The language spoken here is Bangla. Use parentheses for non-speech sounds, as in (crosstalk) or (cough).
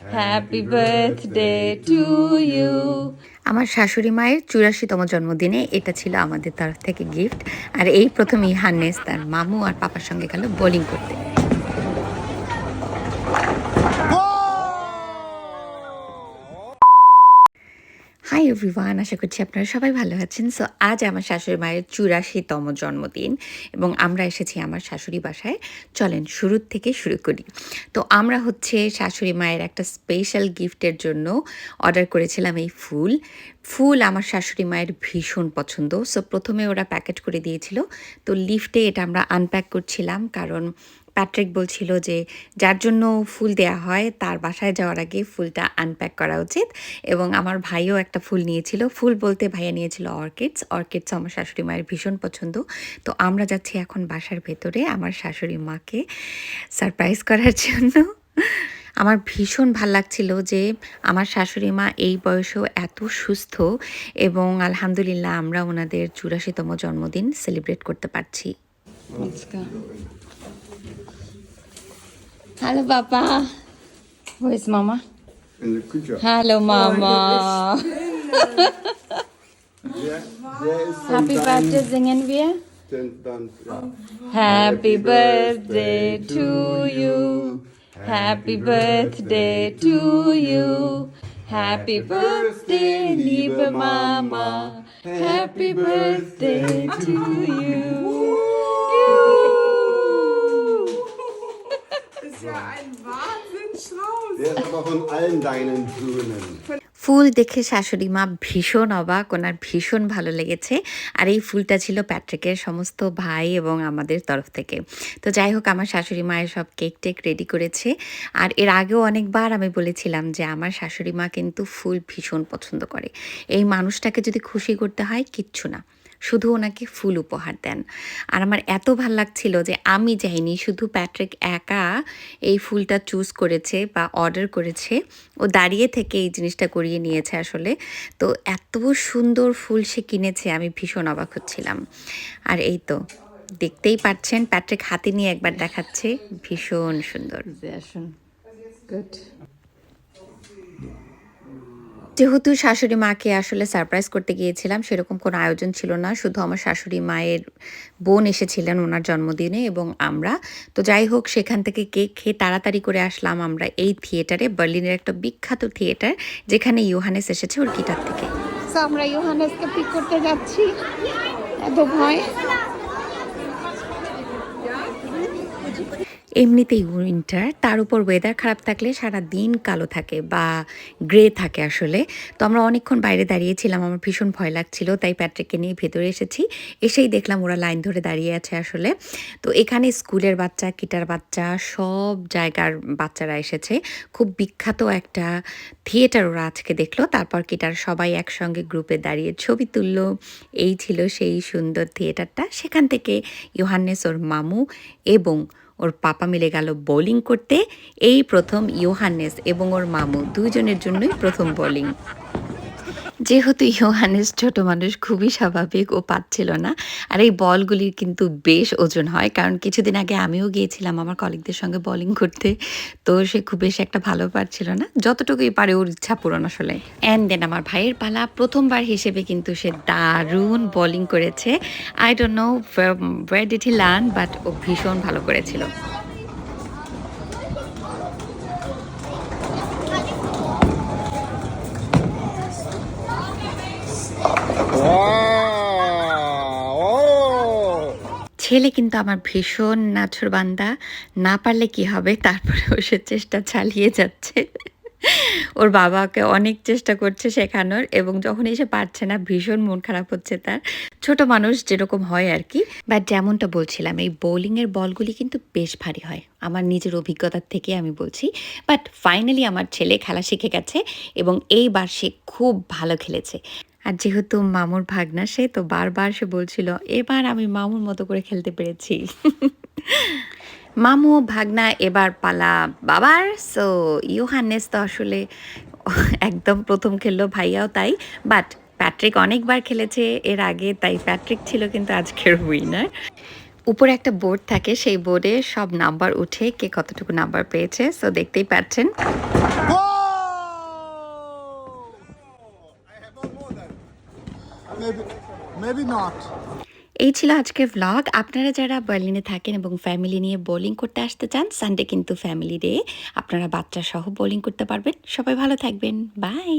হ্যাপি বার্থডে টু ইউ আমার শাশুড়ি মায়ের চুরাশিতম জন্মদিনে এটা ছিল আমাদের তরফ থেকে গিফট আর এই প্রথমেই হান্নেস তার মামু আর পাপার সঙ্গে গেল বোলিং করতে। হাই এভরিওয়ান আশা করছি আপনারা সবাই ভালো আছেন। সো আজ আমার শাশুড়ি মায়ের চুরাশিতম জন্মদিন এবং আমরা এসেছি আমার শাশুড়ি বাসায়। চলেন শুরুর থেকে শুরু করি। তো, আমরা হচ্ছে শাশুড়ি মায়ের একটা স্পেশাল গিফটের জন্য অর্ডার করেছিলাম এই ফুল। ফুল আমার শাশুড়ি মায়ের ভীষণ পছন্দ। সো প্রথমে ওরা প্যাকেট করে দিয়েছিল। তো, লিফটে এটা আমরা আনপ্যাক করছিলাম কারণ প্যাট্রিক বলছিল যে যার জন্য ফুল দেয়া হয়, তার বাসায় যাওয়ার আগে ফুলটা আনপ্যাক করা উচিত। এবং আমার ভাইও একটা ফুল নিয়েছিল। ফুল বলতে ভাইয়া নিয়েছিল অর্কিডস। অর্কিডস আমার শাশুড়ি মায়ের ভীষণ পছন্দ। তো আমরা যাচ্ছি এখন বাসার ভেতরে আমার শাশুড়ি মাকে সারপ্রাইজ করার জন্য। আমার ভীষণ ভালো লাগছিল যে আমার শাশুড়ি মা এই বয়সেও এত সুস্থ এবং আলহামদুলিল্লাহ আমরা ওনাদের চুরাশিতম জন্মদিন সেলিব্রেট করতে পারছি. Hello, Papa. Where's Mama? In the. Hello, oh, Mama. (laughs) Ist von Happy birthday singen wir. Dann, dann, ja. Happy birthday to you. Happy birthday to you. Happy birthday, liebe Mama. Happy birthday to you. Ein Wahnsinnsstrauß. Der ist aber von allen deinen Söhnen. ফুল দেখে শাশুড়ি মা ভীষণ অবাক ওনার ভীষণ ভালো লেগেছে। আর এই ফুলটা ছিল প্যাট্রিকের সমস্ত ভাই এবং আমাদের তরফ থেকে। তো যাই হোক আমার শাশুড়ি মায়ের সব কেক টেক রেডি করেছে। আর এর আগেও অনেকবার আমি বলেছিলাম যে আমার শাশুড়ি মা কিন্তু ফুল ভীষণ পছন্দ করে। এই মানুষটাকে যদি খুশি করতে হয় কিচ্ছু না। শুধু ওনাকে ফুল উপহার দেন আর আমার এত ভালো লাগছিল যে আমি যাইনি, শুধু প্যাট্রিক একা এই ফুলটা চুজ করেছে বা অর্ডার করেছে ও দাঁড়িয়ে থেকে এই জিনিসটা করিয়ে নিয়েছে আসলে তো এত সুন্দর ফুল সে কিনেছে, আমি ভীষণ অবাক হচ্ছিলাম আর এই তো, দেখতেই পাচ্ছেন প্যাট্রিক হাতে নিয়ে একবার দেখাচ্ছে, ভীষণ সুন্দর. Gut. যেহেতু শাশুড়ি মাকে আসলে সারপ্রাইজ করতে গিয়েছিলাম, সেরকম কোনো আয়োজন ছিল না। শুধু আমার শাশুড়ি মায়ের বোন এসেছিলেন ওনার জন্মদিনে এবং আমরা। তো যাই হোক, সেখান থেকে কেক খেয়ে তাড়াতাড়ি করে আসলাম আমরা এই থিয়েটারে বার্লিনের একটা বিখ্যাত থিয়েটার যেখানে ইউহানেস এসেছে ওর গিটার থেকে। আমরা ইউহানেসকে পিক করতে যাচ্ছি। এত ভয়। এমনিতেই উইন্টার তার উপর ওয়েদার খারাপ থাকলে সারা দিন কালো থাকে বা গ্রে থাকে আসলে। তো আমরা অনেকক্ষণ বাইরে দাঁড়িয়েছিলাম, আমার ভীষণ ভয় লাগছিল, তাই প্যাট্রিককে নিয়ে ভেতরে এসেছি। এসেই দেখলাম ওরা লাইন ধরে দাঁড়িয়ে আছে আসলে। তো এখানে স্কুলের বাচ্চা, কিটার বাচ্চা, সব জায়গার বাচ্চারা এসেছে। খুব বিখ্যাত একটা থিয়েটার ওরা আজকে দেখল। তারপর কিটার সবাই একসঙ্গে গ্রুপে দাঁড়িয়ে ছবি তুললো। এই ছিল সেই সুন্দর থিয়েটারটা সেখান থেকে ইোহান্নেস ওর মামু এবং ওর পাপা মিলে গেল বোলিং করতে। এই প্রথম ইয়োহান্নেস এবং ওর মামু দুজনের জন্যই প্রথম বোলিং যেহেতু ইয়োহানেস ছোট মানুষ, খুবই স্বাভাবিক, ও পাচ্ছিল না। আর এই বলগুলির কিন্তু বেশ ওজন হয়, কারণ কিছুদিন আগে আমিও গিয়েছিলাম আমার কলিগদের সঙ্গে বোলিং করতে, তো সে খুব বেশি একটা ভালো পারছিল না। যতটুকুই পারে ওর ইচ্ছা পূরণ আসলে। অ্যান্ড দেন আমার ভাইয়ের পালা, প্রথমবার হিসেবে কিন্তু সে দারুণ বোলিং করেছে। I don't know what did he learn but ও ভীষণ ভালো করেছিল। ছেলে কিন্তু আমার ভীষণ নাছর বান্দা। না পারলে কি হবে? তারপরে ও সে চেষ্টা চালিয়ে যাচ্ছে। ওর বাবাকে অনেক চেষ্টা করছে শেখানোর এবং যখন এসে পারছে না, ভীষণ মন খারাপ হচ্ছে তার। ছোট মানুষ যেরকম হয় আর কি। বাট যেমনটা বলছিলাম, এই বোলিংয়ের বলগুলি কিন্তু বেশ ভারী হয়। আমার নিজের অভিজ্ঞতার থেকে আমি বলছি। বাট ফাইনালি আমার ছেলে খেলা শিখে গেছে এবং এইবার সে খুব ভালো খেলেছে। আর যেহেতু মামুর ভাগনা, সে তো বারবার সে বলছিল, এবার আমি মামুর মতো করে খেলতে পেরেছি। মামু ভাগনা এবার পালা বাবার। সো ইউহান্নেস তো আসলে একদম প্রথম খেললো ভাইয়াও তাই। বাট প্যাট্রিক অনেকবার খেলেছে এর আগে, তাই প্যাট্রিক ছিল কিন্তু আজকের উইনার উপরে একটা বোর্ড থাকে, সেই বোর্ডে সব নাম্বার উঠে কে কতটুকু নাম্বার পেয়েছে। সো দেখতেই পাচ্ছেন। Maybe নট এই ছিল আজকের ভ্লগ আপনারা যারা বার্লিনে থাকেন এবং ফ্যামিলি নিয়ে বোলিং করতে আসতে চান সানডে কিন্তু ফ্যামিলি ডে আপনারা বাচ্চা সহ বোলিং করতে পারবেন। সবাই ভালো থাকবেন। বাই